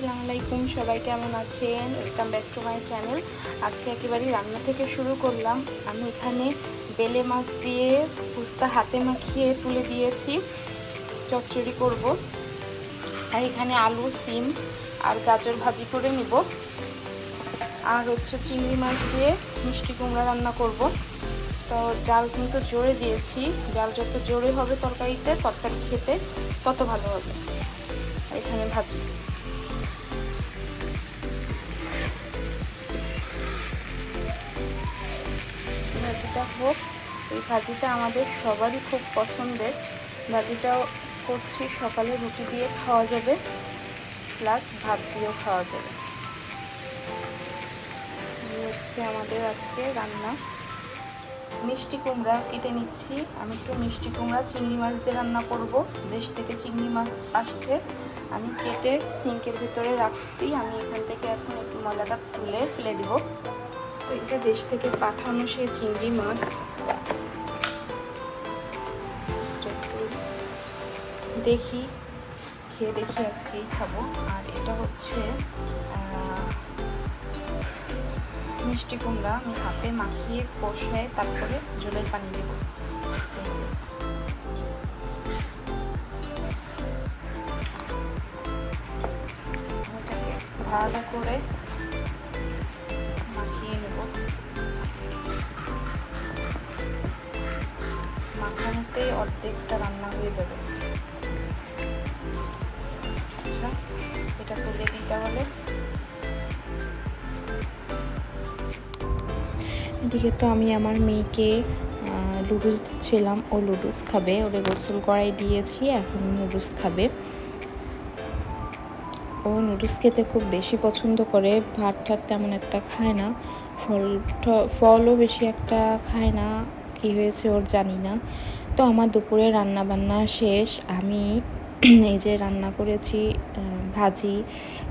আসসালামু আলাইকুম, সবাই কেমন আছেন? Welcome back to my channel আজকে একেবারেই রান্না থেকে শুরু করলাম। আমি এখানে বেলে মাছ দিয়ে পুস্তা হাতে মাখিয়ে তুলে দিয়েছি। চচ্চড়ি করব। আর এখানে আলু, সিম আর গাজর ভাজি করে নিব। আর হচ্ছে চিংড়ি মাছ দিয়ে মিষ্টি কুমড়া রান্না করব। তো জাল কিন্তু জোরে দিয়েছি। জাল যত জোরে হবে তরকারিতে, তরকারি খেতে তত ভালো হবে। এখানে ভাজি। ভাজিটা হোক, এই ভাজিটা আমাদের সবারই খুব পছন্দের। ভাজিটাও করছি, সকালে রুটি দিয়ে খাওয়া যাবে প্লাস ভাত দিয়েও খাওয়া যাবে। হচ্ছে আমাদের আজকে রান্না। মিষ্টি কুমড়া কেটে নিচ্ছি। আমি একটু মিষ্টি কুমড়া, চিংড়ি মাছ দিয়ে রান্না করব। দেশ থেকে চিংড়ি মাছ আসছে। আমি কেটে সিঙ্কের ভিতরে রাখছি। আমি এখান থেকে এখন একটু ময়লাটা তুলে ফেলে দিব। যে দেশ থেকে পাঠানো সেই চিংড়ি মাছ। দেখি, খেয়ে দেখি আজকেই খাব। আর এটা হচ্ছে মিষ্টি কুমড়া। আমি হাতে মাখিয়ে কষায় তারপরে জলের পানি দেব। ভালো করে মাখানোতে অর্ধেকটা রান্না হয়ে যাবে। আচ্ছা এটা তুলে দিই তাহলে। এদিকে তো আমি আমার মেয়েকে লুডুস দিচ্ছিলাম। ও লুডুস খাবে, ওরে গোসল করাই দিয়েছি, এখন নুডলস খাবে। ও নুডলস খেতে খুব বেশি পছন্দ করে ভাত ঠাত তেমন একটা খায় না। ফল ফলও বেশি একটা খায় না। কি হয়েছে ওর জানি না। তো আমার দুপুরে রান্না বান্না শেষ। আমি এই যে রান্না করেছি ভাজি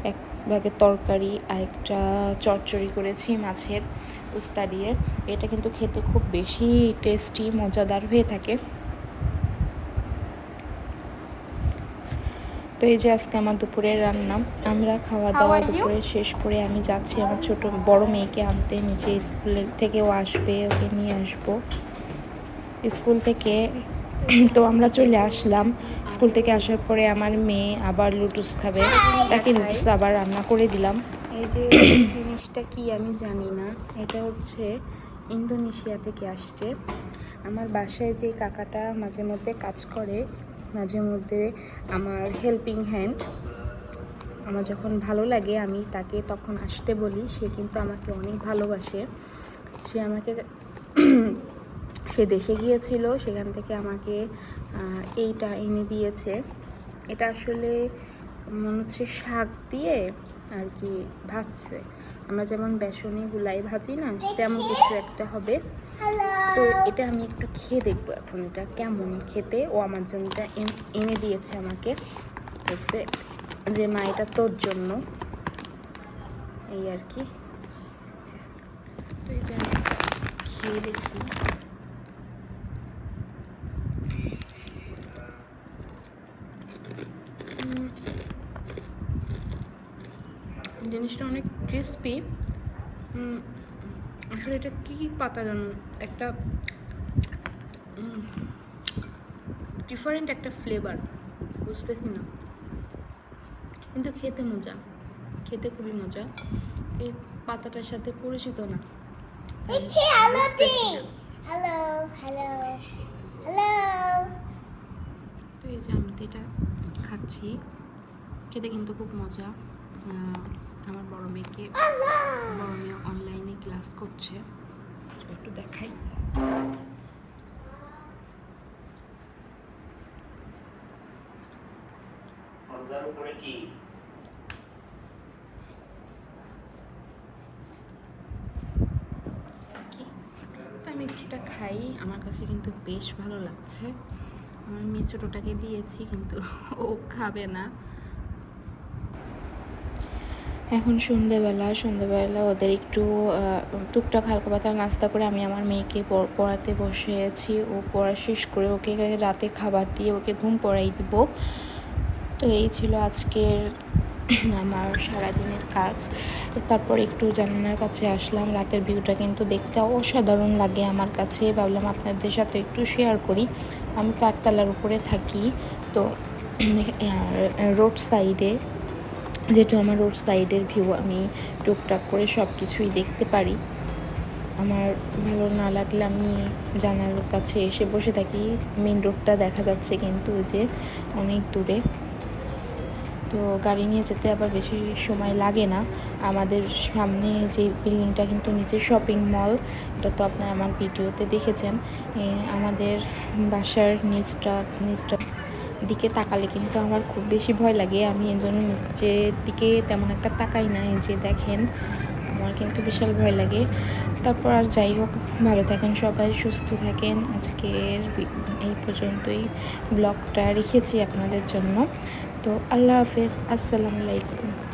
এক ব্যাগের তরকারি আর একটা চচ্চড়ি করেছি মাছের উস্তা দিয়ে। এটা কিন্তু খেতে খুব বেশি টেস্টি মজাদার হয়ে থাকে। তো এই যে আজকে আমার দুপুরের রান্না আমরা খাওয়া দাওয়া দুপুরে শেষ করে আমি যাচ্ছি আমার ছোট বড় মেয়েকে আনতে। নিচে স্কুল থেকে ও আসবে ওকে নিয়ে আসব। স্কুল থেকে, তো আমরা চলে আসলাম। স্কুল থেকে আসার পরে আমার মেয়ে আবার লুটুস খাবে। তাকে লুটুস আবার রান্না করে দিলাম। এই যে জিনিসটা কি আমি জানি না, এটা হচ্ছে ইন্দোনেশিয়া থেকে আসছে। আমার বাসায় যে কাকাটা মাঝে মধ্যে কাজ করে, মাঝে মধ্যে আমার হেল্পিং হ্যান্ড আমার যখন ভালো লাগে আমি তাকে তখন আসতে বলি। সে কিন্তু আমাকে অনেক ভালোবাসে। সে আমাকে সে দেশে গিয়েছিল সেখান থেকে আমাকে এইটা এনে দিয়েছে। এটা আসলে মনে হচ্ছে শাক দিয়ে আর কি ভাজছে। আমরা যেমন বেসনে গুলাই ভাজি না তেমন কিছু একটা হবে। তো এটা আমি একটু খেয়ে দেখব এখন এটা কেমন খেতে। ও আমার জন্য এটা এনে দিয়েছে আমাকে। বলছে যে মা এটা তোর জন্য। এই আর কি। আচ্ছা, তো এটা খেয়ে দেখি। জিনিসটা অনেক ক্রিস্পি আসলে এটা কি পাতা জানো? একটা ডিফারেন্ট একটা ফ্লেভার বুঝতেছি না। কিন্তু খেতে মজা খেতে খুবই মজা। এই পাতাটার সাথে পরিচিত না। এই যে আমি এটা খাচ্ছি খেতে কিন্তু খুব মজা। আমার বড় মেয়েকে বড় মেয়ে অনলাইনে ক্লাস করছে। একটু দেখাই। আমি একটুটা খাই। আমার কাছে কিন্তু বেশ ভালো লাগছে। আমার মেয়ে ছোটোটাকে দিয়েছি কিন্তু ও খাবে না। এখন সন্ধেবেলা সন্ধেবেলা ওদের একটু টুকটাক হালকা পাতলা নাস্তা করে আমি আমার মেয়েকে পড়- পড়াতে বসেছি ও পড়া শেষ করে ওকে রাতে খাবার দিয়ে ওকে ঘুম পড়াই দিব। তো এই ছিল আজকের আমার সারাদিনের কাজ। তারপর একটু জানালার কাছে আসলাম। রাতের ভিউটা কিন্তু দেখতে অসাধারণ লাগে আমার কাছে। ভাবলাম আপনাদের সাথে একটু শেয়ার করি। আমি তো আটতলার উপরে থাকি। তো রোড সাইডে যেহেতু আমার রোড সাইডের ভিউ আমি টুকটাক করে সব কিছুই দেখতে পারি। আমার ভালো না লাগলে আমি জানালার কাছে এসে বসে থাকি। মেন রোডটা দেখা যাচ্ছে কিন্তু যে অনেক দূরে। তো গাড়ি নিয়ে যেতে আবার বেশি সময় লাগে না। আমাদের সামনে যে বিল্ডিংটা কিন্তু নিচে শপিং মল এটা তো আপনারা আমার ভিডিওতে দেখেছেন। আমাদের বাসার নিচটা নিচটা দিকে তাকালে কিন্তু আমার খুব বেশি ভয় লাগে। আমি এই জন্য নিচের দিকে তেমন একটা তাকাই না, এই যে দেখেন, আমার কিন্তু বিশাল ভয় লাগে। তারপর আর যাই হোক, ভালো থাকেন সবাই, সুস্থ থাকেন। আজকের এই পর্যন্তই ব্লগটা রেখেছি আপনাদের জন্য। তো আল্লাহ হাফেজ, আসসালামু আলাইকুম।